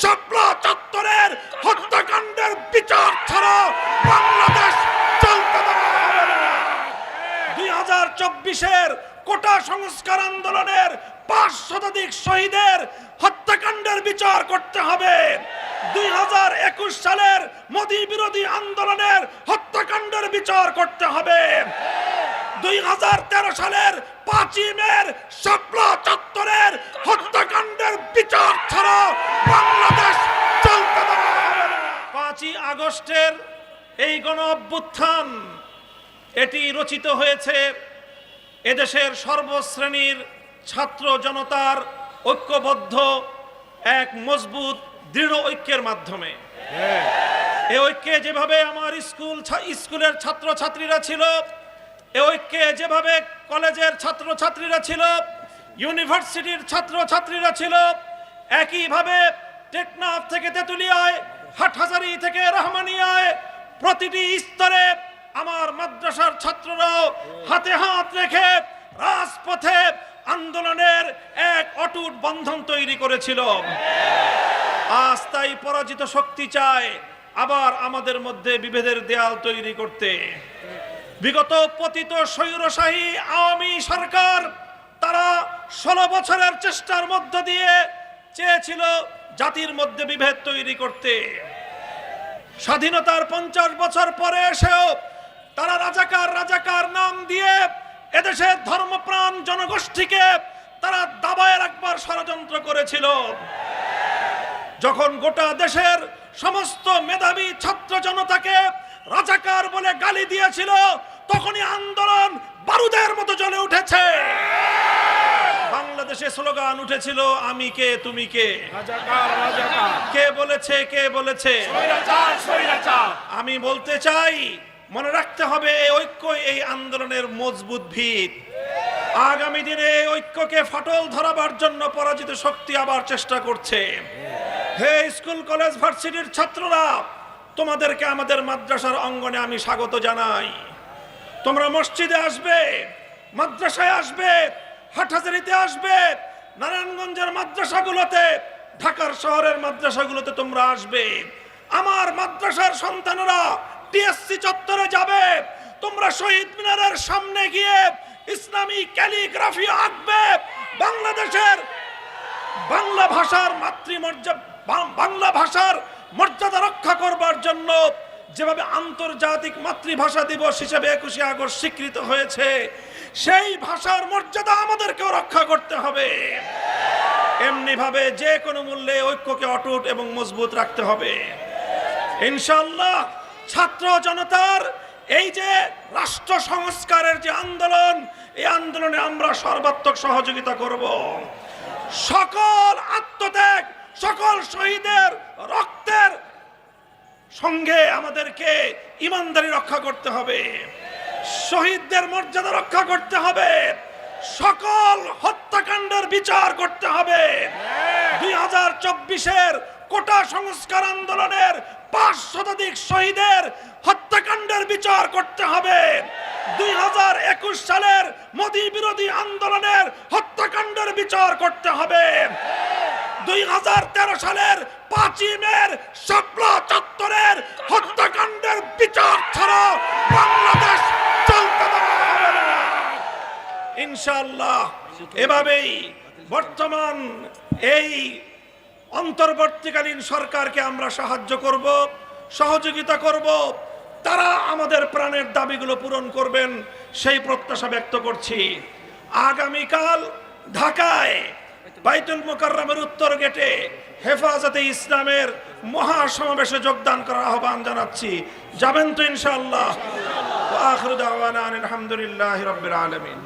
শাপলা চত্বরের হত্যাকাণ্ডের বিচার ছাড়া বাংলাদেশ চলতে দুই কোটা সংস্কার আন্দোলনের পাঁচ শতাধিক শহীদের হত্যাকাণ্ডের বিচার করতে হবে। দুই হাজার একুশ সালের মোদী বিরোধী আন্দোলনের হত্যাকাণ্ডের বিচার করতে হবে। দুই হাজার তেরো সালের পাঁচই মের শাপলা চত্বরের হত্যাকাণ্ডের বিচার ছাড়া বাংলাদেশ চলতে দেওয়া হবে না পাঁচই আগস্টের এই গণ অভ্যুত্থান এটি রচিত হয়েছে এদেশের সর্বশ্রেণীর ছাত্র জনতার ঐক্যবদ্ধ এক মজবুত দৃঢ় ঐক্যের মাধ্যমে। এ ঐক্যে যেভাবে আমার স্কুল স্কুলের ছাত্র ছাত্রীরা ছিল এ ঐক্যে যেভাবে কলেজের ছাত্র ছাত্রীরা ছিল ইউনিভার্সিটির ছাত্র ছাত্রীরা ছিল একইভাবে টেকনাফ থেকে তেঁতুলিয়ায় হাটহাজারি থেকে রহমানিয়ায় প্রতিটি স্তরে আমার মাদ্রাসার ছাত্ররাও হাতে হাত রেখে রাজপথে আন্দোলনের এক অটুট বন্ধন তৈরি করেছিল। আজ তাই পরাজিত শক্তি চায় আবার আমাদের মধ্যে বিভেদের দেয়াল তৈরি করতে। বিগত পতিত স্বৈরশাহী আওয়ামী সরকার তারা ষোলো বছরের চেষ্টার মধ্য দিয়ে চেয়েছিল জাতির মধ্যে বিভেদ তৈরি করতে। স্বাধীনতার পঞ্চাশ বছর পরে এসেও তারা রাজাকার রাজাকার নাম দিয়ে এদেশের ধর্মপ্রাণ জনগোষ্ঠীকে তারা দাবায় রাখবার ষড়যন্ত্র করেছিল। যখন গোটা দেশের সমস্ত মেধাবী ছাত্র জনতাকে রাজাকার বলে গালি দিয়েছিল, তখনই আন্দোলন বারুদের মতো জ্বলে উঠেছে। বাংলাদেশে স্লোগান উঠেছিল আমি কে তুমি কে? কে বলেছে কে বলেছে? আমি বলতে চাই মনে রাখতে হবে এই ঐক্য এই আন্দোলনের মজবুত ভিত। আগামী দিনে এই ঐক্যকে ফাটল ধরাবার জন্য পরাজিত শক্তি আবার চেষ্টা করছে। হে স্কুল কলেজ ভার্সিটির ছাত্ররা তোমাদেরকে আমাদের মাদ্রাসার অঙ্গনে আমি স্বাগত জানাই। তোমরা মসজিদে আসবে মাদ্রাসায় আসবে হাটহাজারিতে আসবে। নারায়ণগঞ্জের মাদ্রাসাগুলোতে, ঢাকার শহরের মাদ্রাসাগুলোতে তোমরা আসবে। আমার মাদ্রাসার সন্তানরা টিএসসি চত্বরে যাবে। তোমরা শহীদ মিনারের সামনে গিয়ে ইসলামী ক্যালিগ্রাফি আঁকবে। বাংলাদেশের বাংলা ভাষার মাতৃমর্যাদা বাংলা ভাষার মর্যাদা রক্ষা করবার জন্য যেভাবে আন্তর্জাতিক মাতৃভাষা দিবস হিসেবে একুশে আগস্ট স্বীকৃত হয়েছে সেই ভাষার মর্যাদা আমাদেরকেও রক্ষা করতে হবে। এমনি ভাবে যে কোনো মূল্যে ঐক্যকে অটুট এবং মজবুত রাখতে হবে। ইনশাল্লাহ ছাত্র জনতার এই যে রাষ্ট্র সংস্কারের যে আন্দোলন, এই আন্দোলনে আমরা সর্বাত্মক সহযোগিতা করব। সকল আত্মত্যাগ, সকল শহীদের রক্তের সঙ্গে আমাদেরকে ইমানদারি রক্ষা করতে হবে। শহীদদের মর্যাদা রক্ষা করতে হবে। সকল হত্যাকাণ্ডের বিচার করতে হবে। দুই হাজার চব্বিশের কোটা সংস্কার আন্দোলনের পাঁচ শতাধিক শহীদের হত্যাকাণ্ডের বিচার করতে হবে। দুই হাজার একুশ সালের মোদী বিরোধী আন্দোলনের হত্যাকাণ্ডের বিচার করতে হবে। দুই হাজার তেরো সালের পাঁচই মের শাপলা চত্বরের হত্যাকাণ্ডের বিচার ছাড়া বাংলাদেশ চলতে দেওয়া হবে না ইনশাল্লাহ এভাবেই বর্তমান এই অন্তর্বর্তীকালীন সরকারকে আমরা সাহায্য করব, সহযোগিতা করব। তারা আমাদের প্রাণের দাবিগুলো পূরণ করবেন, সেই প্রত্যাশা ব্যক্ত করছি। আগামীকাল ঢাকায় বাইতুল মোকাররমের উত্তর গেটে হেফাজতে ইসলামের মহাসমাবেশে যোগদান করার আহ্বান জানাচ্ছি। যাবেন তো ইনশাআল্লাহ। আলহামদুলিল্লাহ রবিল আলমিন।